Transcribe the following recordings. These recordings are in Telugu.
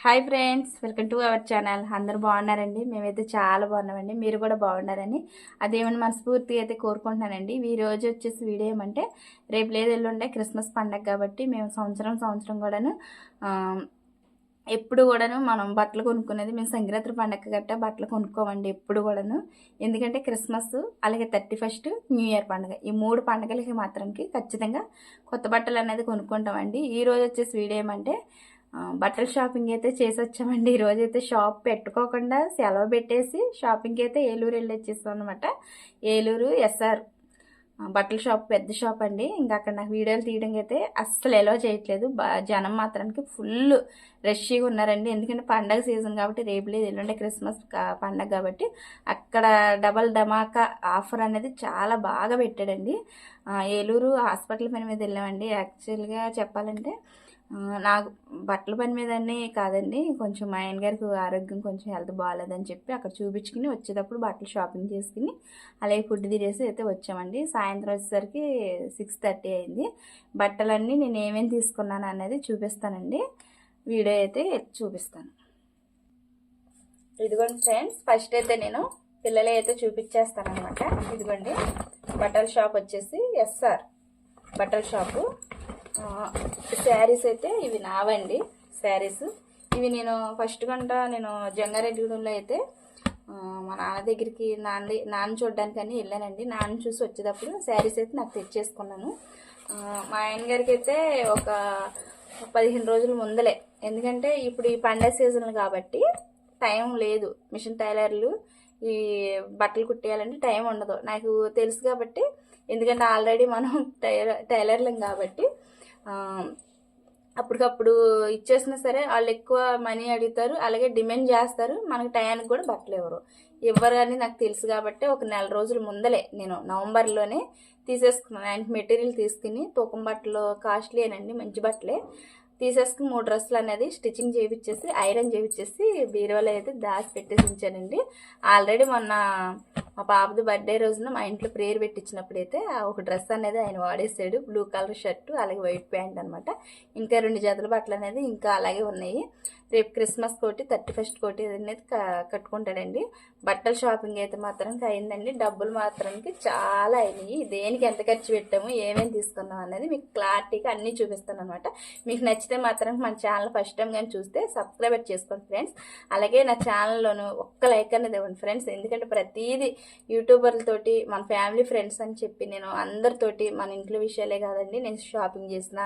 Hi friends welcome to our channel. అందరూ బాగున్నారండి? మేమైతే చాలా బాగున్నామండి. మీరు కూడా బాగున్నారని. అదేమని మనస్ఫూర్తిగా అయితే కోరుకుంటున్నానండి. ఈ రోజు వచ్చేసి వీడియో ఏమంటే రేపు లేదు ఎల్లుండే క్రిస్మస్ పండగ కాబట్టి మేము సంవత్సరం సంవత్సరం కూడాను ఎప్పుడు కూడాను మనం బట్టలు కొనుక్కునేది మేము సంక్రాంతి పండగ గట్ట బట్టలు కొనుక్కోమండి ఎప్పుడు కూడాను. ఎందుకంటే క్రిస్మస్ అలాగే థర్టీ ఫస్ట్ న్యూ ఇయర్ పండుగ. ఈ మూడు పండుగలకి మాత్రానికి ఖచ్చితంగా కొత్త బట్టలు అనేది కొనుక్కుంటామండి. ఈ రోజు వచ్చేసి వీడియో ఏమంటే బట్టల షాపింగ్ అయితే చేసొచ్చామండి. వచ్చామండి అయితే షాప్ పెట్టుకోకుండా సెలవు పెట్టేసి షాపింగ్కి అయితే ఏలూరు వెళ్ళి వచ్చేసాం అనమాట ఏలూరు ఎస్ఆర్. బట్టల షాప్ పెద్ద షాప్ అండి. ఇంకా అక్కడ నాకు వీడియోలు తీయడం అయితే అస్సలు ఎలా చేయట్లేదు. బా జనం మాత్రానికి ఫుల్ రష్గా ఉన్నారండి. ఎందుకంటే పండగ సీజన్ కాబట్టి రేపు లేదు ఎల్లుండే క్రిస్మస్ పండగ కాబట్టి అక్కడ డబల్ ధమాకా ఆఫర్ అనేది చాలా బాగా పెట్టాడండి. ఏలూరు హాస్పిటల్ పని మీద వెళ్ళామండి. యాక్చువల్గా చెప్పాలంటే నాకు బట్టల పని మీదనే కాదండి. కొంచెం మా ఆయన గారికి ఆరోగ్యం కొంచెం హెల్త్ బాగాలేదని చెప్పి అక్కడ చూపించుకుని వచ్చేటప్పుడు బట్టలు షాపింగ్ చేసుకుని అలాగే ఫుడ్ తినేసి అయితే వచ్చామండి. సాయంత్రం వచ్చేసరికి సిక్స్ థర్టీ అయింది. బట్టలన్నీ నేను ఏమేమి తీసుకున్నాను అనేది చూపిస్తానండి. వీడియో అయితే చూపిస్తాను. ఇదిగోండి ఫ్రెండ్స్ ఫస్ట్ అయితే నేను పిల్లలే అయితే చూపించేస్తాను అనమాట ఇదిగోండి బట్టల షాప్ వచ్చేసి ఎస్ఆర్ బట్టల షాపు. శారీస్ అయితే ఇవి నావండి శారీస్. ఇవి నేను ఫస్ట్ గంట నేను జంగారెడ్డిగూడెంలో అయితే మా నాన్న దగ్గరికి నాన్న నాన్న చూడడానికి అని వెళ్ళానండి. నాన్న చూసి వచ్చేటప్పుడు శారీస్ అయితే నాకు తెచ్చేసుకున్నాను. మా ఆయన గారికి అయితే ఒక పదిహేను రోజుల ముందలే. ఎందుకంటే ఇప్పుడు ఈ పండగ సీజన్ కాబట్టి టైం లేదు. మిషన్ టైలర్లు ఈ బట్టలు కుట్టేయాలంటే టైం ఉండదు. నాకు తెలుసు కాబట్టి ఎందుకంటే ఆల్రెడీ మనం టైలర్ టైలర్లం కాబట్టి అప్పటికప్పుడు ఇచ్చేసినా సరే వాళ్ళు ఎక్కువ మనీ అడుగుతారు అలాగే డిమాండ్ చేస్తారు. మనకి టయానికి కూడా బట్టలు ఇవ్వరు ఇవ్వరు అని నాకు తెలుసు కాబట్టి ఒక నెల రోజుల ముందలే నేను నవంబర్లోనే తీసేసుకున్నాను. ఆయనకి మెటీరియల్ తీసుకుని తూకం బట్టలు కాస్ట్లీ అనండి మంచి బట్టలే. తీసేసుకుని మూడు డ్రెస్సులు అనేది స్టిచ్చింగ్ చేయించేసి ఐరన్ చేయించేసి బీరువాలో అయితే దాచి పెట్టేసి ఉంచానండి ఆల్రెడీ మొన్న మా పాపది బర్త్డే రోజున మా ఇంట్లో ప్రేయర్ పెట్టించినప్పుడు అయితే ఆ ఒక డ్రెస్ అనేది ఆయన వాడేసాడు. బ్లూ కలర్ షర్టు అలాగే వైట్ ప్యాంట్ అనమాట ఇంకా రెండు జతల బట్టలు అనేది ఇంకా అలాగే ఉన్నాయి. రేపు క్రిస్మస్ కోటి థర్టీ ఫస్ట్ కోటి అనేది కట్టుకుంటాడండి. బట్టల షాపింగ్ అయితే మాత్రం అయిందండి. డబ్బులు మాత్రానికి చాలా అయినాయి. దేనికి ఎంత ఖర్చు పెట్టాము ఏమేమి తీసుకున్నాం అనేది మీకు క్లారిటీగా అన్నీ చూపిస్తాను అనమాట మీకు నచ్చితే మాత్రం మన ఛానల్ ఫస్ట్ టైం కానీ చూస్తే సబ్స్క్రైబ్ చేసుకోండి ఫ్రెండ్స్. అలాగే నా ఛానల్లోను ఒక్క లైక్ అనేది ఇవ్వండి ఫ్రెండ్స్. ఎందుకంటే ప్రతిదీ యూట్యూబర్లతోటి మన ఫ్యామిలీ ఫ్రెండ్స్ అని చెప్పి నేను అందరితోటి మన ఇంట్లో విషయాలే కాదండి. నేను షాపింగ్ చేసిన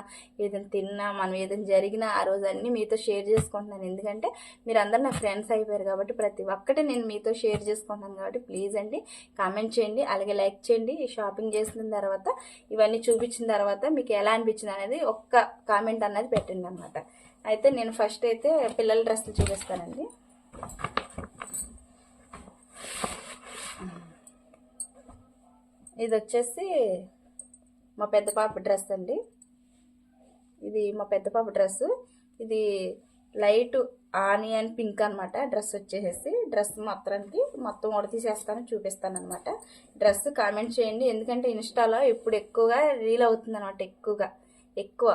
ఏదైనా తిన్నా మనం ఏదైనా జరిగినా ఆ రోజు అన్నీ మీతో షేర్ చేసుకుంటున్నాను. ఎందుకంటే మీరు అందరు నా ఫ్రెండ్స్ అయిపోయారు కాబట్టి ప్రతి ఒక్కటి నేను మీతో షేర్ చేసుకుంటున్నాను కాబట్టి ప్లీజ్ అండి కామెంట్ చేయండి అలాగే లైక్ చేయండి. షాపింగ్ చేసిన తర్వాత ఇవన్నీ చూపించిన తర్వాత మీకు ఎలా అనిపించింది అనేది ఒక్క కామెంట్ అన్నది పెట్టండి అనమాట అయితే నేను ఫస్ట్ అయితే పిల్లల డ్రెస్సులు చూపిస్తానండి. ఇది వచ్చేసి మా పెద్ద పాప డ్రెస్ అండి. ఇది మా పెద్ద పాప డ్రెస్ ఇది లైట్ ఆనియన్ పింక్ అనమాట డ్రెస్ వచ్చేసేసి డ్రెస్ మాత్రానికి మొత్తం ఉడతీసేస్తాను చూపిస్తాను అనమాట డ్రెస్ కామెంట్ చేయండి. ఎందుకంటే ఇన్స్టాలో ఇప్పుడు ఎక్కువగా రీల్ అవుతుంది అనమాట ఎక్కువగా. ఎక్కువ.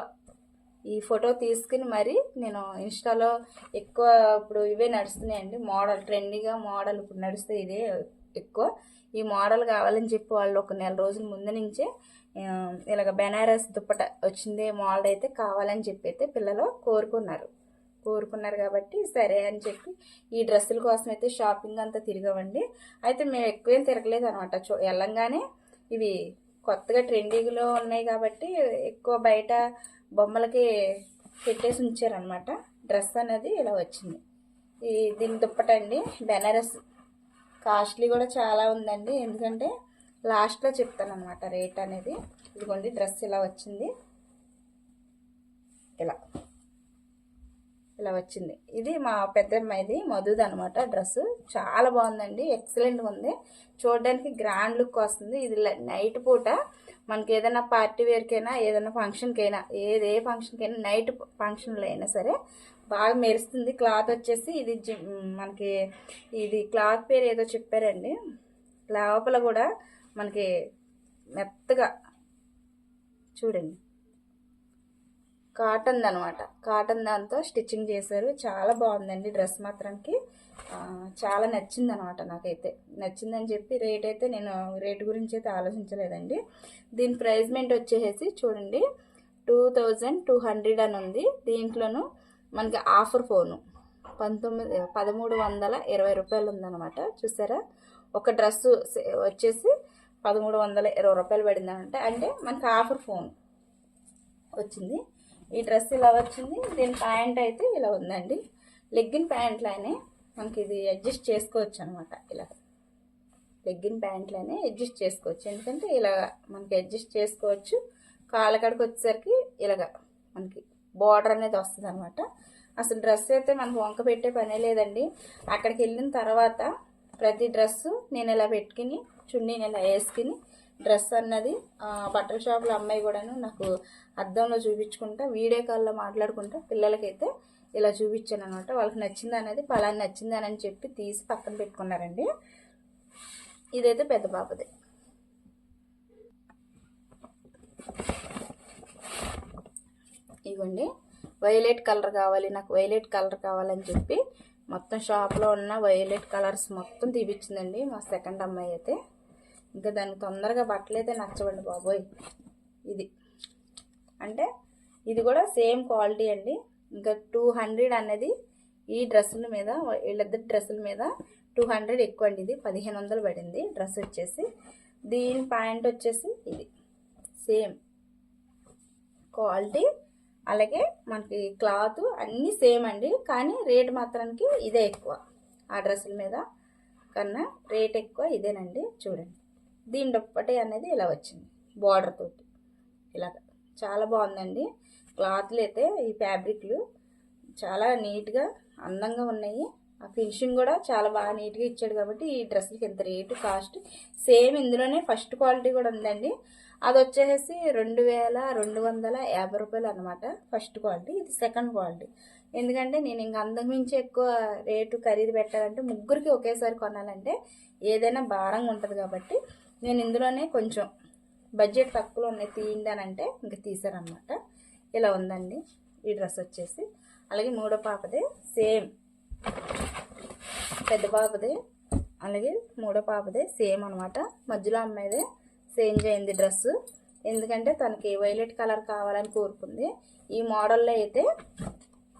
ఈ ఫోటో తీసుకుని మరి నేను ఇన్స్టాలో ఎక్కువ ఇప్పుడు ఇవే నడుస్తున్నాయండి. మోడల్ ట్రెండీగా మోడల్ ఇప్పుడు నడుస్తే ఇదే ఎక్కువ. ఈ మోడల్ కావాలని చెప్పి వాళ్ళు ఒక నెల రోజుల ముందు నుంచే ఇలాగ బెనారస్ దుప్పట వచ్చిందే మోడల్ అయితే కావాలని చెప్పి అయితే పిల్లలు కోరుకున్నారు. కోరుకున్నారు కాబట్టి సరే అని చెప్పి ఈ డ్రెస్సుల కోసం అయితే షాపింగ్ అంతా తిరిగామండి. అయితే మేము ఎక్కువేం తిరగలేదు అనమాట. చూ వెళ్ళంగానే ఇవి కొత్తగా ట్రెండింగ్లో ఉన్నాయి కాబట్టి ఎక్కువ బయట బొమ్మలకి పెట్టేసి ఉంచారనమాట. డ్రెస్ అనేది ఇలా వచ్చింది. ఈ దీని దుప్పటండి బెనారస్. కాస్ట్లీ కూడా చాలా ఉందండి. ఎందుకంటే లాస్ట్లో చెప్తాను అనమాట రేట్ అనేది. ఇదిగోండి డ్రెస్ ఇలా వచ్చింది. ఇలా. ఇలా వచ్చింది. ఇది మా పెద్దమ్మాయిది మధుది అనమాట డ్రెస్ చాలా బాగుందండి. ఎక్సలెంట్గా ఉంది. చూడడానికి గ్రాండ్ లుక్ వస్తుంది. ఇది నైట్ పూట మనకి ఏదైనా పార్టీ వేర్కైనా ఏదైనా ఫంక్షన్కైనా ఏది ఏ ఫంక్షన్కైనా నైట్ ఫంక్షన్లో అయినా సరే బాగా మెరుస్తుంది. క్లాత్ వచ్చేసి ఇది మనకి ఇది క్లాత్ పేరు ఏదో చెప్పారండి. లోపల కూడా మనకి మెత్తగా చూడండి. కాటన్ అనమాట కాటన్ దాంతో స్టిచ్చింగ్ చేశారు. చాలా బాగుందండి డ్రెస్ మాత్రానికి. చాలా నచ్చింది అనమాట నాకైతే. నచ్చిందని చెప్పి రేట్ అయితే నేను రేట్ గురించి అయితే ఆలోచించలేదండి. దీని ప్రైజ్మెంట్ వచ్చేసి చూడండి. టూ థౌజండ్ టూ హండ్రెడ్ అని ఉంది. దీంట్లోనూ మనకి ఆఫర్ ఫోను. పంతొమ్మిది పదమూడు వందల ఇరవై రూపాయలు ఉందన్నమాట. చూసారా? ఒక డ్రెస్సు వచ్చేసి పదమూడు వందల ఇరవై రూపాయలు పడిందనమాట అంటే మనకి ఆఫర్ ఫోన్ వచ్చింది. ఈ డ్రెస్ ఇలా వచ్చింది. దీని ప్యాంట్ అయితే ఇలా ఉందండి. లెగ్గిన్ ప్యాంట్లానే మనకి ఇది అడ్జస్ట్ చేసుకోవచ్చు అనమాట ఇలా లెగ్గిన్ ప్యాంట్లోనే అడ్జస్ట్ చేసుకోవచ్చు. ఎందుకంటే ఇలా మనకి అడ్జస్ట్ చేసుకోవచ్చు. కాళ్ళ వచ్చేసరికి ఇలాగ మనకి బార్డర్ అనేది వస్తుంది అనమాట అసలు డ్రెస్ అయితే మనకు వంక పెట్టే పనే లేదండి. అక్కడికి వెళ్ళిన తర్వాత ప్రతి డ్రెస్సు నేను ఇలా పెట్టుకుని చున్నీని ఇలా వేసుకుని డ్రెస్ అన్నది బట్టల షాపులో అమ్మాయి కూడాను నాకు అద్దంలో చూపించుకుంటా వీడియో కాల్లో మాట్లాడుకుంటా పిల్లలకైతే ఇలా చూపించాను అనమాట వాళ్ళకి నచ్చింది అనేది పలానా నచ్చిందని చెప్పి తీసి పక్కన పెట్టుకున్నారండి. ఇదైతే పెద్ద పాపది. ఇవ్వండి. వైలెట్ కలర్ కావాలి నాకు వైలెట్ కలర్ కావాలని చెప్పి మొత్తం షాప్లో ఉన్న వైలెట్ కలర్స్ మొత్తం తీపిచ్చిందండి మా సెకండ్ అమ్మాయి అయితే. ఇంకా దానికి తొందరగా బట్టలు అయితే నచ్చవండి బాబోయ్. ఇది. అంటే ఇది కూడా సేమ్ క్వాలిటీ అండి. ఇంకా టూ హండ్రెడ్ అనేది ఈ డ్రెస్సుల మీద వీళ్ళిద్దరి డ్రెస్సుల మీద టూ హండ్రెడ్ ఎక్కువ అండి ఇది. పదిహేను వందలు పడింది డ్రెస్ వచ్చేసి. దీని ప్యాంట్ వచ్చేసి ఇది. Same quality. అలాగే మనకి క్లాత్ అన్నీ సేమ్ అండి. కానీ రేట్ మాత్రానికి ఇదే ఎక్కువ. ఆ డ్రెస్సుల మీద కన్నా రేట్ ఎక్కువ ఇదేనండి. చూడండి. దీని దుప్పటి అనేది ఇలా వచ్చింది బార్డర్ తోటి. ఇలా చాలా బాగుందండి. క్లాత్లు అయితే ఈ ఫ్యాబ్రిక్లు చాలా నీట్గా అందంగా ఉన్నాయి. ఆ ఫినిషింగ్ కూడా చాలా బాగా నీట్గా ఇచ్చాడు కాబట్టి ఈ డ్రెస్లకి ఎంత రేటు కాస్ట్ సేమ్ ఇందులోనే ఫస్ట్ క్వాలిటీ కూడా ఉందండి. అది వచ్చేసి రెండు వేల రెండు వందల యాభై రూపాయలు అనమాట ఫస్ట్ క్వాలిటీ ఇది సెకండ్ క్వాలిటీ. ఎందుకంటే నేను ఇంకా అందం మించి ఎక్కువ రేటు ఖరీదు పెట్టాలంటే ముగ్గురికి ఒకేసారి కొనాలంటే ఏదైనా భారంగా ఉంటుంది కాబట్టి నేను ఇందులోనే కొంచెం బడ్జెట్ తక్కువలో ఉన్నాయి తీయండి అని అంటే ఇంకా తీసారనమాట ఇలా ఉందండి. ఈ డ్రెస్ వచ్చేసి. అలాగే మూడో పాపదే సేమ్. పెద్ద పాపదే అలాగే మూడో పాపదే సేమ్ అనమాట మధ్యలో అమ్మాయిదే సేమ్ చేయింది డ్రెస్ ఎందుకంటే తనకి వైలెట్ కలర్ కావాలని కోరుకుంది. ఈ మోడల్లో అయితే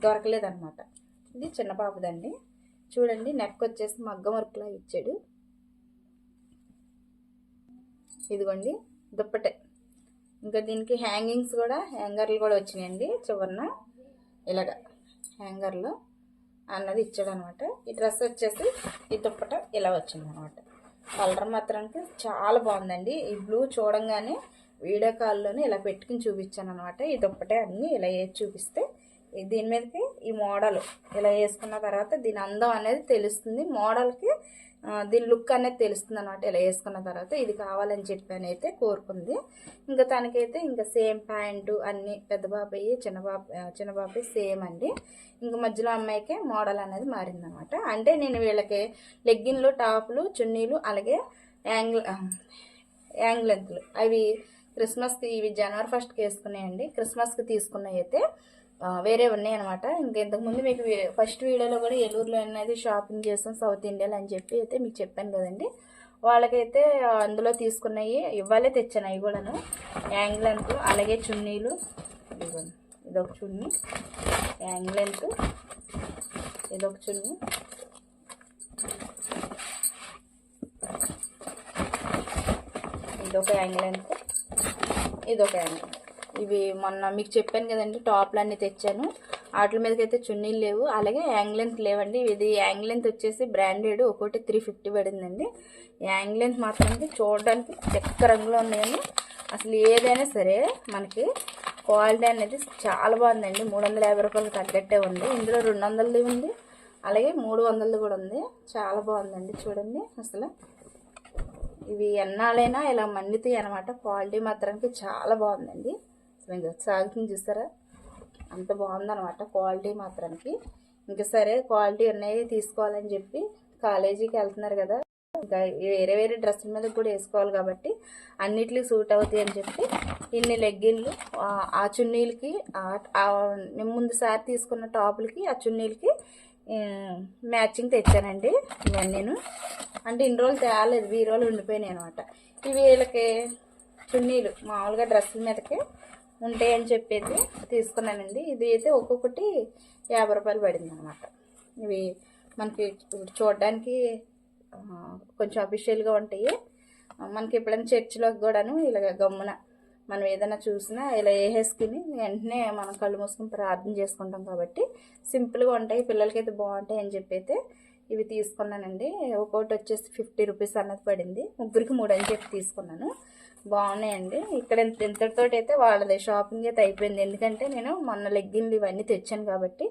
దొరకలేదన్నమాట. ఇది చిన్న పాపదండి. చూడండి నెక్ వచ్చేసి మగ్గం వర్క్లా ఇచ్చాడు. ఇదిగోండి దుప్పటే. ఇంకా దీనికి హ్యాంగింగ్స్ కూడా హ్యాంగర్లు కూడా వచ్చినాయండి చివరిన. ఇలాగ హ్యాంగర్లో అన్నది ఇచ్చాడనమాట. ఈ డ్రెస్ వచ్చేసి ఈ దుప్పట ఇలా వచ్చిందనమాట. కలర్ మాత్రానికి చాలా బాగుందండి. ఈ బ్లూ చూడంగానే వీడియో కాల్లోనే ఇలా పెట్టుకుని చూపించాను అనమాట ఈ దుప్పటే అన్నీ ఇలా వేసి చూపిస్తే దీని మీదకి ఈ మోడల్ ఇలా వేసుకున్న తర్వాత దీని అందం అనేది తెలుస్తుంది. మోడల్కి దీని లుక్ అనేది తెలుస్తుంది అనమాట ఇలా వేసుకున్న తర్వాత. ఇది కావాలని చెప్పాను అయితే కోరుకుంది. ఇంకా తనకైతే ఇంకా సేమ్ ప్యాంటు అన్ని పెద్ద బాబాయి చిన్న బాబ చిన్న సేమ్ అండి. ఇంకా మధ్యలో అమ్మాయికి మోడల్ అనేది మారిందనమాట అంటే నేను వీళ్ళకి లెగ్గిన్లు టాపులు చున్నీలు అలాగే యాంగిల్ యాంగిల్ లెంత్లు అవి క్రిస్మస్కి ఇవి జనవరి ఫస్ట్కి వేసుకున్నాయండి. క్రిస్మస్కి తీసుకున్నాయి అయితే వేరే ఉన్నాయి అనమాట ఇంకా ఇంతకుముందు మీకు ఫస్ట్ వీడియోలో కూడా ఏలూరులో అనేది షాపింగ్ చేస్తాం సౌత్ ఇండియాలో అని చెప్పి అయితే మీకు చెప్పాను కదండి. వాళ్ళకైతే అందులో తీసుకున్నాయి ఇవ్వాలే తెచ్చాను అవి కూడాను. యాంగ్లెంత్ అలాగే చున్నీలు. ఇదొక చున్నీ. యాంగ్లెంత్ ఇదొక చున్నీ. ఇదొక యాంగ్లెంత్ ఇదొక యాంగిల్ ఇవి మొన్న మీకు చెప్పాను కదండి టాప్లు అన్నీ తెచ్చాను. వాటి మీదకైతే చున్నీలు లేవు. అలాగే యాంగ్లెంత్ లేవండి. ఇది యాంగ్ లెంత్ వచ్చేసి బ్రాండెడ్ ఒకటి త్రీ ఫిఫ్టీ పడిందండి. యాంగ్లెంత్ మాత్రం చూడడానికి చెక్క రంగులో ఉన్నాయని అసలు ఏదైనా సరే మనకి క్వాలిటీ అనేది చాలా బాగుందండి. మూడు వందల యాభై రూపాయలు తగ్గట్టే ఉంది. ఇందులో రెండు వందలది ఉంది. అలాగే మూడు వందలది కూడా ఉంది. చాలా బాగుందండి చూడండి అసలు. ఇవి ఎన్నాళ్ళైనా ఇలా మన్నితాయి అనమాట క్వాలిటీ మాత్రానికి చాలా బాగుందండి. సాగుతుంది చూస్తారా? అంత బాగుందన్నమాట క్వాలిటీ మాత్రానికి. ఇంకా సరే క్వాలిటీ ఉన్నాయి తీసుకోవాలని చెప్పి కాలేజీకి వెళ్తున్నారు కదా. ఇంకా వేరే వేరే డ్రెస్సుల మీద కూడా వేసుకోవాలి కాబట్టి అన్నిటికీ సూట్ అవుతాయి అని చెప్పి ఇన్ని లెగ్గిన్లు ఆ- చున్నీలకి ముందుసారి నేను ముందు సారి తీసుకున్న టాపులకి ఆ చున్నీలకి మ్యాచింగ్ తెచ్చానండి ఇవన్నీ నేను. అంటే ఇన్ని రోజులు తేలేదు ఈ రోజులు ఉండిపోయినాయి అనమాట ఇవి వీళ్ళకి చున్నీలు మామూలుగా డ్రెస్సుల మీదకి ఉంటాయని చెప్పేసి తీసుకున్నానండి. ఇది అయితే ఒక్కొక్కటి యాభై రూపాయలు పడింది అనమాట ఇవి మనకి చూడడానికి కొంచెం అఫీషియల్గా ఉంటాయి. మనకి ఎప్పుడైనా చర్చిలోకి కూడాను ఇలాగ గమ్మున మనం ఏదైనా చూసినా ఇలా వేసేసుకుని వెంటనే మనం కళ్ళు మూసుకుని ప్రార్థన చేసుకుంటాం కాబట్టి సింపుల్గా ఉంటాయి పిల్లలకైతే బాగుంటాయి అని చెప్పి అయితే ఇవి తీసుకున్నానండి. ఒక్కొక్కటి వచ్చేసి ఫిఫ్టీ రూపీస్ అన్నది పడింది. ముగ్గురికి మూడు అని చెప్పి తీసుకున్నాను. బాగున్నాయండి. ఇక్కడ ఇంత ఇంతటితోటి అయితే వాళ్ళది షాపింగ్ అయితే అయిపోయింది. ఎందుకంటే నేను మొన్న లెగ్గిన్లు ఇవన్నీ తెచ్చాను కాబట్టి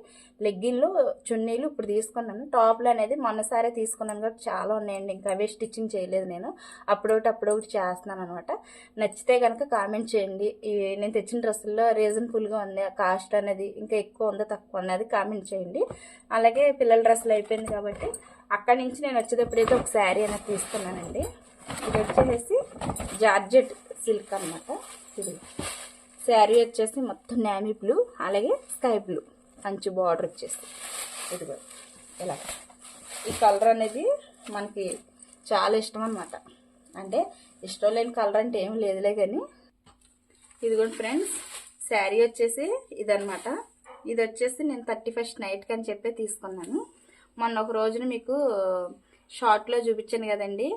లెగ్గిన్లు చున్నీలు ఇప్పుడు తీసుకున్నాను. టాప్లు అనేది మొన్నసారే తీసుకున్నాను కాబట్టి చాలా ఉన్నాయండి. ఇంకా అవే స్టిచ్చింగ్ చేయలేదు నేను. అప్పుడొకటి అప్పుడొకటి చేస్తున్నాను అనమాట నచ్చితే కనుక కామెంట్ చేయండి. నేను తెచ్చిన డ్రెస్సుల్లో రీజన్ఫుల్గా ఉంది. కాస్ట్ అనేది ఇంకా ఎక్కువ ఉందో తక్కువ ఉన్నది కామెంట్ చేయండి. అలాగే పిల్లల డ్రెస్సులు అయిపోయింది కాబట్టి అక్కడి నుంచి నేను వచ్చేటప్పుడైతే ఒక శారీ అనేది తీసుకున్నానండి. ఇది వచ్చేసి జార్జెట్ సిల్క్ అన్నమాట. ఇది శారీ వచ్చేసి మొత్తం నేమీ బ్లూ అలాగే స్కై బ్లూ. మంచి బార్డర్ వచ్చేసి. ఇదిగో ఇలా ఈ కలర్ అనేది మనకి చాలా ఇష్టం అనమాట అంటే ఇష్టం లేని కలర్ అంటే ఏం లేదులే కానీ. ఇదిగోండి ఫ్రెండ్స్ శారీ వచ్చేసి ఇదనమాట ఇది వచ్చేసి నేను థర్టీ ఫస్ట్ నైట్కి అని చెప్పి తీసుకున్నాను. మొన్న ఒక రోజున మీకు షార్ట్లో చూపించాను కదండి.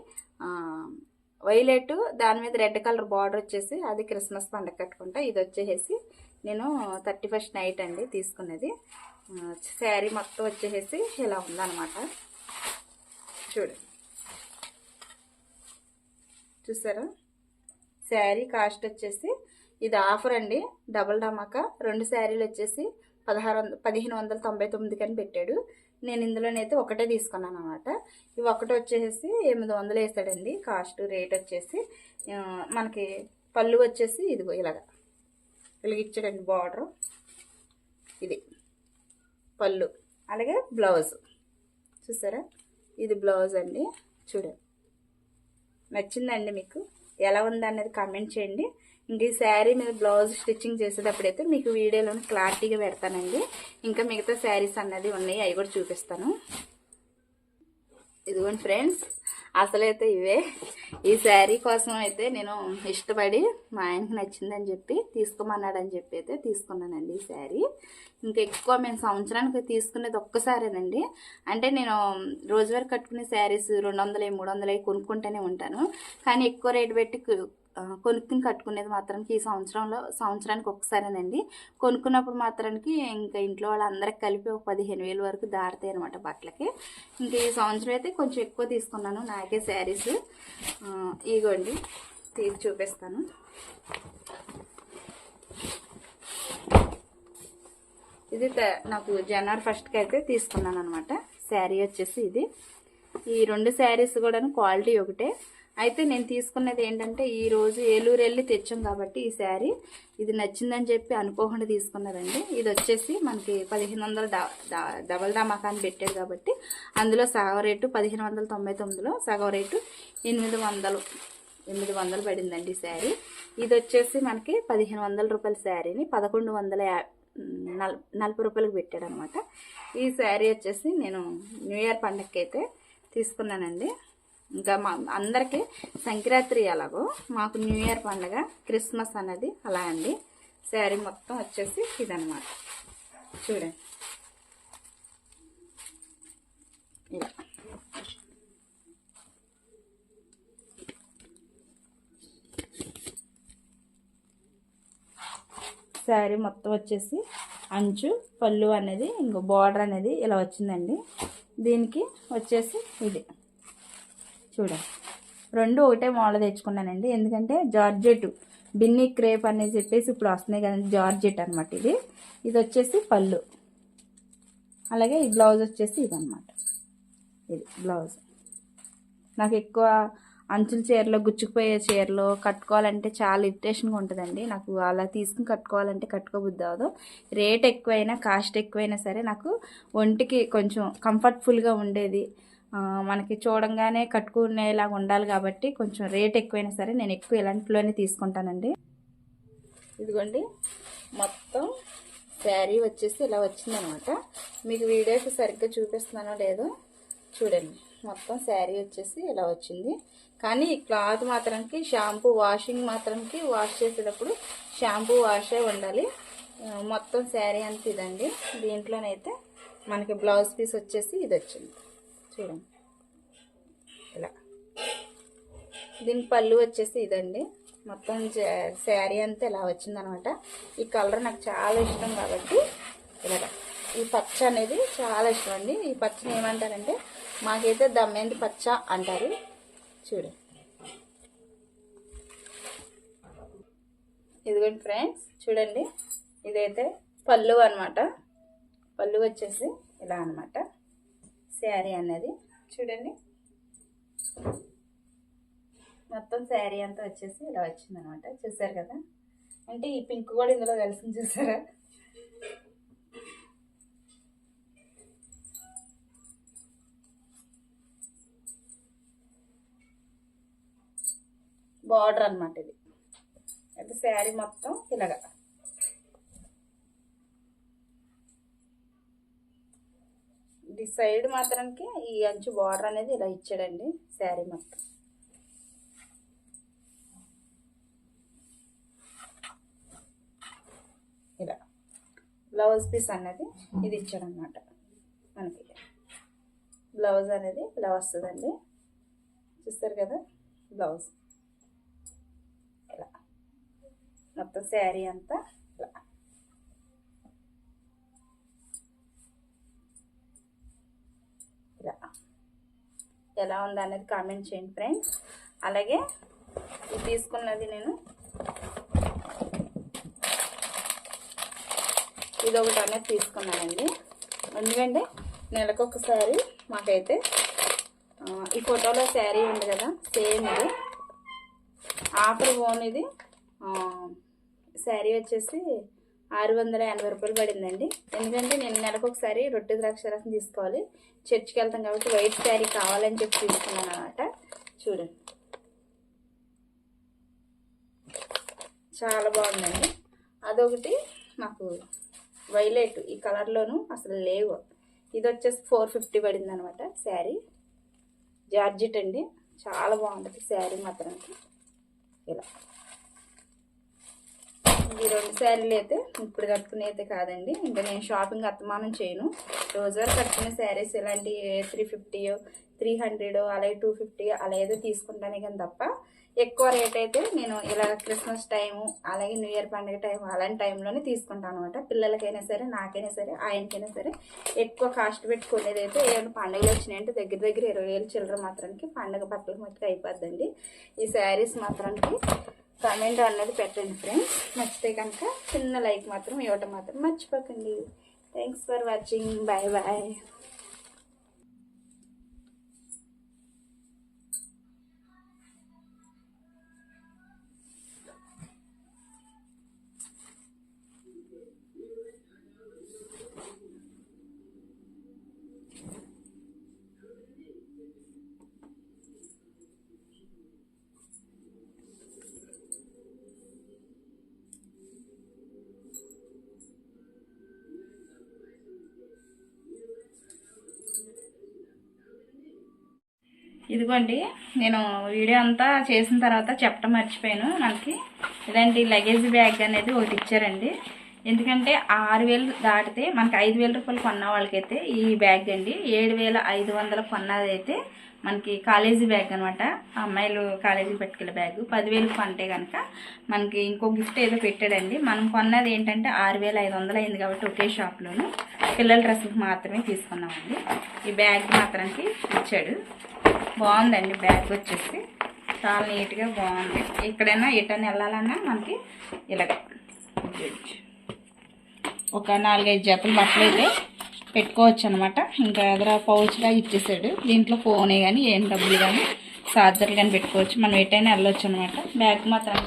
వైలెట్ దాని మీద రెడ్ కలర్ బార్డర్ వచ్చేసి అది క్రిస్మస్ పండగ కట్టుకుంటా. ఇది వచ్చేసి నేను థర్టీ ఫస్ట్ నైట్ అండి తీసుకున్నది. శారీ మొత్తం వచ్చేసి ఇలా ఉందన్నమాట. చూడండి చూసారా? శారీ కాస్ట్ వచ్చేసి ఇది ఆఫర్ అండి. డబుల్ డమాకా రెండు శారీలు వచ్చేసి పదహారు వంద పదిహేను వందల తొంభై తొమ్మిదికి అని పెట్టాడు. నేను ఇందులోనైతే ఒకటే తీసుకున్నాను అనమాట ఇవి ఒకటి వచ్చేసి ఎనిమిది వందలు వేసాడండి కాస్ట్ రేట్ వచ్చేసి మనకి పళ్ళు వచ్చేసి ఇదిగో ఇలాగ. ఇలాగిచ్చాడండి బార్డర్. ఇది పళ్ళు. అలాగే బ్లౌజ్. చూసారా? ఇది బ్లౌజ్ అండి. చూడండి. నచ్చిందండి మీకు? ఎలా ఉంది అనేది కామెంట్ చేయండి. ఇంక ఈ శారీ మీద బ్లౌజ్ స్టిచ్చింగ్ చేసేటప్పుడైతే మీకు వీడియోలోని క్లారిటీగా పెడతానండి. ఇంకా మిగతా శారీస్ అన్నది ఉన్నాయి అవి కూడా చూపిస్తాను. ఇదిగోండి ఫ్రెండ్స్ అసలైతే ఇవే. ఈ శారీ కోసం అయితే నేను ఇష్టపడి మా ఆయనకి నచ్చిందని చెప్పి తీసుకోమన్నాడని చెప్పి అయితే తీసుకున్నానండి ఈ శారీ. ఇంకా ఎక్కువ మేము సంవత్సరానికి తీసుకునేది ఒక్కసారేనండి. అంటే నేను రోజువారీ కట్టుకునే శారీస్ రెండు వందలు మూడు వందలు కొనుక్కుంటూనే ఉంటాను. కానీ ఎక్కువ రేటు పెట్టి కొనుక్కుని కట్టుకునేది మాత్రానికి ఈ సంవత్సరంలో సంవత్సరానికి ఒక్కసారేనండి. కొనుక్కున్నప్పుడు మాత్రానికి ఇంకా ఇంట్లో వాళ్ళందరికి కలిపి ఒక పదిహేను వేలు వరకు దారుతాయి అనమాట బట్టలకి. ఇంకా ఈ సంవత్సరం అయితే కొంచెం ఎక్కువ తీసుకున్నాను నాకే శారీస్. ఇగోండి తీసి చూపిస్తాను. ఇది త- నాకు జనవరి ఫస్ట్కి అయితే తీసుకున్నాను అనమాట శారీ వచ్చేసి ఇది. ఈ రెండు శారీస్ కూడా క్వాలిటీ ఒకటే. అయితే నేను తీసుకున్నది ఏంటంటే ఈ రోజు ఏలూరు వెళ్ళి తెచ్చాం కాబట్టి ఈ శారీ. ఇది నచ్చిందని చెప్పి అనుకోకుండా తీసుకున్నదండి ఇది వచ్చేసి మనకి పదిహేను వందల డబల్ ధమాకా పెట్టాడు కాబట్టి అందులో సగం రేటు పదిహేను వందల తొంభై తొమ్మిదిలో సగం రేటు ఎనిమిది వందలు ఎనిమిది వందలు పడిందండి ఈ శారీ. ఇది వచ్చేసి మనకి పదిహేను వందల రూపాయల శారీని పదకొండు వందల యా నలభై రూపాయలకు పెట్టాడు అనమాట ఈ శారీ వచ్చేసి నేను న్యూ ఇయర్ పండగకి అయితే తీసుకున్నానండి. ఇంకా మా అందరికీ సంక్రాంతి అలాగో మాకు న్యూ ఇయర్ పండగ క్రిస్మస్ అనేది అలా అండి. శారీ మొత్తం వచ్చేసి ఇదనమాట చూడండి. ఇలా శారీ మొత్తం వచ్చేసి అంచు పళ్ళు అనేది ఇంకో బార్డర్ అనేది ఇలా వచ్చిందండి. దీనికి వచ్చేసి ఇది. చూడండి రెండు ఒకటే మోడల్ తెచ్చుకున్నానండి. ఎందుకంటే జార్జెట్ బిన్ని క్రేప్ అనేది చెప్పేసి ఇప్పుడు వస్తున్నాయి కదండి జార్జెట్ అనమాట ఇది. ఇది వచ్చేసి పళ్ళు. అలాగే ఈ బ్లౌజ్ వచ్చేసి ఇది ఇది బ్లౌజ్. నాకు ఎక్కువ అంచుల చీరలో గుచ్చుకుపోయే చీరలు కట్టుకోవాలంటే చాలా ఇరిటేషన్గా ఉంటుందండి. నాకు అలా తీసుకుని కట్టుకోవాలంటే కట్టుకోబుద్ది అవ్వదు. రేట్ ఎక్కువైనా కాస్ట్ ఎక్కువైనా సరే నాకు ఒంటికి కొంచెం కంఫర్ట్ఫుల్గా ఉండేది. మనకి చూడంగానే కట్టుకునేలాగా ఉండాలి కాబట్టి కొంచెం రేట్ ఎక్కువైనా సరే నేను ఎక్కువ ఇలాంటిలోనే తీసుకుంటానండి. ఇదిగోండి మొత్తం శారీ వచ్చేసి ఇలా వచ్చిందనమాట. మీకు వీడియోకి సరిగ్గా చూపిస్తున్నానో లేదో చూడండి. మొత్తం శారీ వచ్చేసి ఇలా వచ్చింది. కానీ ఈ క్లాత్ మాత్రంకి షాంపూ వాషింగ్ మాత్రంకి వాష్ చేసేటప్పుడు షాంపూ వాషే ఉండాలి. మొత్తం శారీ అంత ఇదండి. దీంట్లోనైతే మనకి బ్లౌజ్ పీస్ వచ్చేసి ఇది వచ్చింది. చూడండి. ఇలా. దీని పళ్ళు వచ్చేసి ఇదండి. మొత్తం శారీ అంతా ఇలా వచ్చిందనమాట. ఈ కలర్ నాకు చాలా ఇష్టం కాబట్టి ఇలాగ ఈ పచ్చ అనేది చాలా ఇష్టం అండి. ఈ పచ్చని ఏమంటారంటే మాకైతే దమ్మేంది పచ్చ అంటారు. చూడు. ఇదిగోండి ఫ్రెండ్స్ చూడండి. ఇదైతే పళ్ళు అనమాట. పళ్ళు వచ్చేసి ఇలా అన్నమాట శారీ అన్నది. చూడండి. మొత్తం శారీ అంతా వచ్చేసి ఇలా వచ్చింది అనమాట చూసారు కదా? అంటే ఈ పింక్ కూడా ఇందులో కలిసింది చూసారా? బార్డర్ అన్నమాట ఇది. అయితే శారీ మొత్తం ఇలాగా. ఈ సైడ్ మాత్రానికి ఈ అంచు బార్డర్ అనేది ఇలా ఇచ్చాడండి శారీ మొత్తం. ఇలా. బ్లౌజ్ పీస్ అనేది ఇది ఇచ్చాడనమాట మనకి. బ్లౌజ్ అనేది ఇలా వస్తుందండి. చూస్తారు కదా బ్లౌజ్ ఇలా. మొత్తం శారీ అంతా ఇలా ఇలా ఎలా ఉంది అనేది కామెంట్ చేయండి ఫ్రెండ్స్ అలాగే ఇది తీసుకున్నది నేను. ఇది ఒకటి అనేది తీసుకున్నానండి. ఎందుకంటే నెలకు ఒకసారి మాకైతే ఈ ఫోటోలో శారీ ఉంది కదా సేమ్ ఇది. ఆఫర్ ఓన్ ఇది శారీ వచ్చేసి ఆరు వందల ఎనభై రూపాయలు పడిందండి. ఎందుకంటే నేను నెలకు ఒకసారి రొట్టె ద్రాక్ష రసం తీసుకోవాలి. చర్చికి వెళ్తాం కాబట్టి వైట్ శారీ కావాలని చెప్పి తీసుకున్నాను అనమాట చూడండి. చాలా బాగుందండి. అదొకటి నాకు వైలెట్ ఈ కలర్లోను అసలు లేవు. ఇది వచ్చేసి ఫోర్ ఫిఫ్టీ పడింది అనమాట శారీ. జార్జిట్ అండి. చాలా బాగుంటుంది శారీ మాత్రానికి ఇలా. ఈ రెండు శారీలు అయితే ఇప్పుడు కట్టుకునే అయితే కాదండి. ఇంకా నేను షాపింగ్ అత్తమానం చేయను. రోజువారు కట్టుకునే శారీస్ ఇలాంటి త్రీ ఫిఫ్టీ త్రీ హండ్రెడ్ అలాగే టూ ఫిఫ్టీ అలా ఏదో తీసుకుంటానే కానీ తప్ప ఎక్కువ రేట్ అయితే నేను ఇలా క్రిస్మస్ టైము అలాగే న్యూ ఇయర్ పండుగ టైం అలాంటి టైంలోనే తీసుకుంటాను అనమాట పిల్లలకైనా సరే నాకైనా సరే ఆయనకైనా సరే ఎక్కువ కాస్ట్ పెట్టుకునేది అయితే ఏమైనా పండుగలు వచ్చినాయంటే దగ్గర దగ్గర ఇరవై వేలు చిల్లర మాత్రానికి పండుగ బట్టలు మట్టుకు అయిపోద్దండి. ఈ శారీస్ మాత్రానికి కామెంట్ అన్నది పెట్టండి ఫ్రెండ్స్ నచ్చితే కనుక చిన్న లైక్ మాత్రం ఇవ్వటం మాత్రం మర్చిపోకండి. Thanks for watching bye bye ఇదిగోండి నేను వీడియో అంతా చేసిన తర్వాత చెప్పడం మర్చిపోయాను మనకి ఇలాంటి లగేజ్ బ్యాగ్ అనేది ఒకటి ఇచ్చారండి. ఎందుకంటే ఆరు వేలు దాటితే మనకి ఐదు వేల రూపాయలు కొన్న వాళ్ళకైతే ఈ బ్యాగ్ అండి. ఏడు వేల ఐదు వందలు కొన్నదైతే మనకి కాలేజీ బ్యాగ్ అనమాట అమ్మాయిలు కాలేజీకి పెట్టుకెళ్ళే బ్యాగ్ పదివేలు కొంటే కనుక మనకి ఇంకో గిఫ్ట్ ఏదో పెట్టాడండి. మనం కొన్నది ఏంటంటే ఆరు వేల ఐదు వందలు అయింది కాబట్టి ఒకే షాప్లోను పిల్లల డ్రెస్సులకు మాత్రమే తీసుకున్నామండి. ఈ బ్యాగ్ మాత్రానికి ఇచ్చాడు. బాగుందండి బ్యాగ్ వచ్చేసి. చాలా నీట్గా బాగుంది. ఎక్కడైనా ఎటైనా వెళ్ళాలన్నా మనకి ఇలాగ ఒక నాలుగైదు జతలు బట్టలు అయితే పెట్టుకోవచ్చు అనమాట ఇంకా ఎదుర పౌచ్లా ఇచ్చేసాడు. దీంట్లో ఫోనే కానీ ఏం డబ్బులు కానీ చార్జర్లు కానీ పెట్టుకోవచ్చు. మనం ఎటైనా వెళ్ళొచ్చు అనమాట బ్యాగ్ మాత్రం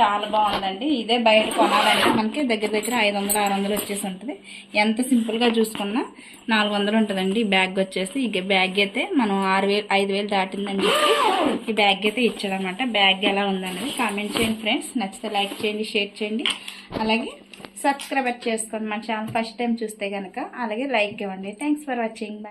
చాలా బాగుందండి. ఇదే బయట కొనాలంటే మనకి దగ్గర దగ్గర ఐదు వందలు ఆరు వందలు వచ్చేసి ఉంటుంది. ఎంత సింపుల్గా చూసుకున్నా నాలుగు వందలు ఉంటుందండి. ఈ బ్యాగ్ వచ్చేసి ఇక బ్యాగ్ అయితే మనం ఆరు వేలు ఐదు వేలు దాటిందని చెప్పి ఈ బ్యాగ్ అయితే ఇచ్చాడనమాట బ్యాగ్ ఎలా ఉందనేది కామెంట్ చేయండి ఫ్రెండ్స్. నచ్చితే లైక్ చేయండి షేర్ చేయండి. అలాగే సబ్స్క్రైబ్ చేసుకోండి మన ఛానల్ ఫస్ట్ టైం చూస్తే కనుక అలాగే లైక్ ఇవ్వండి. Thanks for watching.